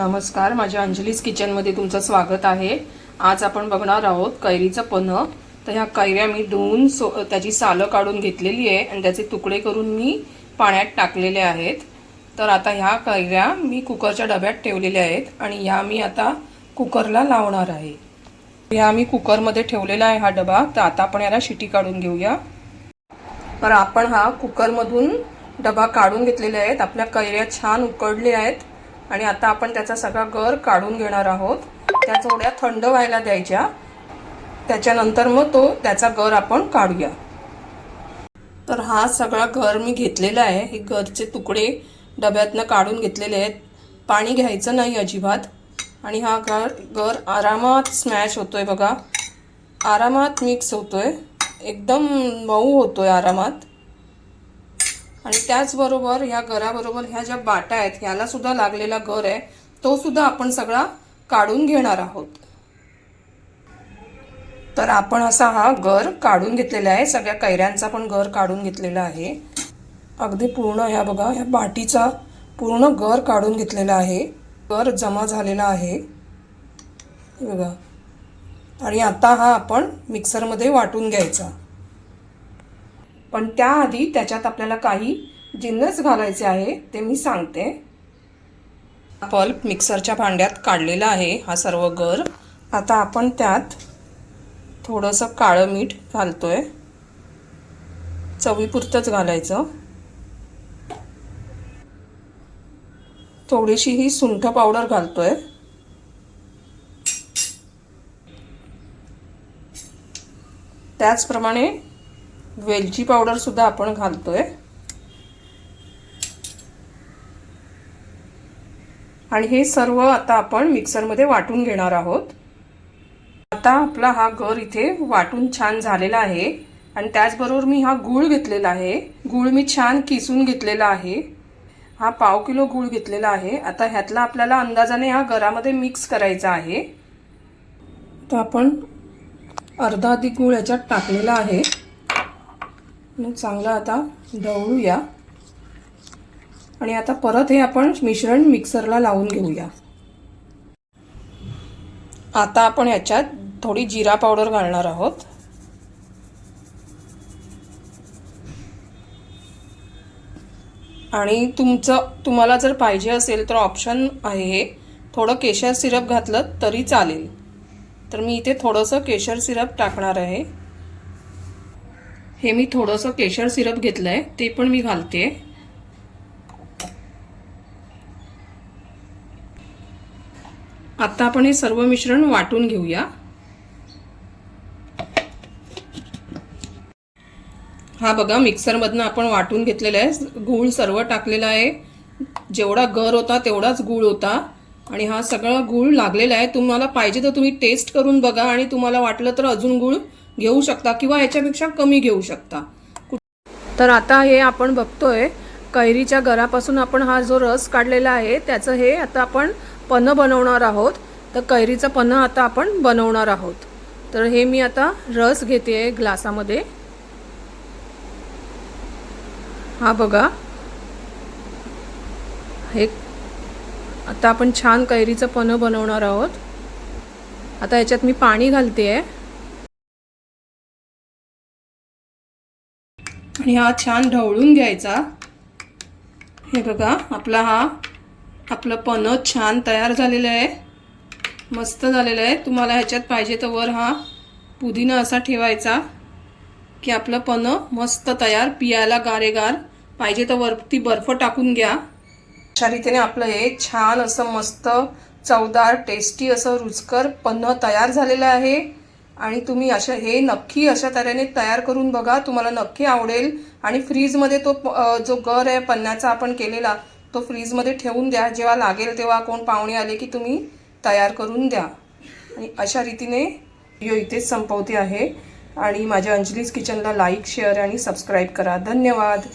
नमस्कार माझ्या अंजलीज किचनमध्ये तुमचं स्वागत आहे. आज आपण बघणार आहोत कैरीचं पन्ह तर ह्या कैऱ्या मी धुवून सो त्याची सालं काढून घेतलेली आहे आणि त्याचे तुकडे करून मी पाण्यात टाकलेले आहेत. तर आता ह्या कैऱ्या मी कुकरच्या डब्यात ठेवलेल्या आहेत आणि ह्या मी आता कुकरला लावणार आहे. ह्या मी कुकरमध्ये ठेवलेला आहे हा डबा. तर आता आपण याला शिटी काढून घेऊया. तर आपण हा कुकरमधून डबा काढून घेतलेले आहेत. आपल्या कैऱ्या छान उकडल्या आहेत. आणि आता आपण त्याचा सगळा गर काढून घेणार आहोत. त्या थोड्या थंड व्हायला द्यायच्या. त्याच्यानंतर मग तो त्याचा गर आपण काढूया. तर हा सगळा गर मी घेतलेला आहे. हे गरचे तुकडे डब्यातनं काढून घेतलेले आहेत. पाणी घ्यायचं नाही अजिबात. आणि हा गर गर आरामात स्मॅश होतो आहे बघा. आरामात मिक्स होतो आहे एकदम मऊ होतो आहे आरामात. आणि त्याचबरोबर ह्या घराबरोबर ह्या ज्या बाटा आहेत ह्याला सुद्धा लागलेला घर आहे तो सुद्धा आपण सगळा काढून घेणार आहोत. तर आपण असा हा घर काढून घेतलेला आहे. सगळ्या कैऱ्यांचा पण घर काढून घेतलेला आहे. अगदी पूर्ण ह्या बघा ह्या बाटीचा पूर्ण घर काढून घेतलेला आहे. घर जमा झालेला आहे. बघा. आणि आता हा आपण मिक्सरमध्ये वाटून घ्यायचा. पण त्याआधी त्याच्यात आपल्याला काही जिन्नस घालायचे आहे ते मी सांगते. पल्प मिक्सरच्या भांड्यात काढलेला आहे हा सर्व गर. आता आपण त्यात थोडंसं काळं मीठ घालतोय. चवीपुरतंच घालायचं. थोडीशी ही सुंठ पावडर घालतोय. त्याचप्रमाणे वेलची पावडरसुद्धा आपण घालतो आहे आणि हे सर्व आता आपण मिक्सरमध्ये वाटून घेणार आहोत. आता आपला हा गर इथे वाटून छान झालेला आहे. आणि त्याचबरोबर मी हा गूळ घेतलेला आहे. गूळ मी छान किसून घेतलेला आहे. हा पाव किलो गूळ घेतलेला आहे. आता ह्यातला आपल्याला अंदाजाने हा गरामध्ये मिक्स करायचा आहे. तर आपण अर्धा अधिक गूळ याच्यात टाकलेला आहे. चांगला आता ढवळूया आणि आता परत हे आपण मिश्रण मिक्सरला लावून घेऊया. आता आपण याच्यात थोडी जिरा पावडर घालणार आहोत. आणि तुमचं तुम्हाला जर पाहिजे असेल तर ऑप्शन आहे हे. थोडं केशर सिरप घातलं तरी चालेल. तर मी इथे थोडंसं केशर सिरप टाकणार आहे. हे मी थोडंसं केशर सिरप घेतलं आहे ते पण मी घालते. आता आपण हे सर्व मिश्रण वाटून घेऊया. हा बघा मिक्सरमधनं आपण वाटून घेतलेला आहे. गूळ सर्व टाकलेला आहे. जेवढा गर होता तेवढाच गूळ होता. आणि हा सगळा गूळ लागलेला आहे. तुम्हाला पाहिजे तर तुम्ही टेस्ट करून बघा. आणि तुम्हाला वाटलं तर अजून गूळ घेऊ शकता किंवा याच्यापेक्षा कमी घेऊ शकता. तर आता हे आपण बघतोय कैरीच्या गरापासून आपण हा जो रस काढलेला आहे त्याचं हे आता आपण पन्ह बनवणार आहोत. तर कैरीचं पन्ह आता आपण बनवणार आहोत. तर हे मी आता रस घेते ग्लासामध्ये. हा बघा. हे आता आपण छान कैरीचं पन्ह बनवणार आहोत. आता याच्यात मी पाणी घालते आहे आणि हा छान ढवळून घ्यायचा. हे बघा आपला हा आपलं पन्ह छान तयार झालेलं आहे. मस्त झालेलं आहे. तुम्हाला ह्याच्यात पाहिजे तर वर हा पुदिना असा ठेवायचा की आपलं पन्ह मस्त तयार पियाला गारेगार. पाहिजे तर वरती बर्फ टाकून घ्या. अशा रीतीने आपलं हे छान असं मस्त चवदार टेस्टी असं रुचकर पन्ह तयार झालेलं आहे. आणि तुम्ही अशा हे नक्की अशा तऱ्हेने तयार करून बघा. तुम्हाला नक्की आवडेल. आणि फ्रीजमध्ये तो जो गर आहे पन्नाचा आपण केलेला तो फ्रीजमध्ये ठेवून द्या. जेव्हा लागेल तेव्हा कोण पाहुणे आले की तुम्ही तयार करून द्या. आणि अशा रीतीने व्हिडिओ इथेच संपवते आहे. आणि माझ्या अंजलीज किचनला लाईक शेअर आणि सबस्क्राईब करा. धन्यवाद.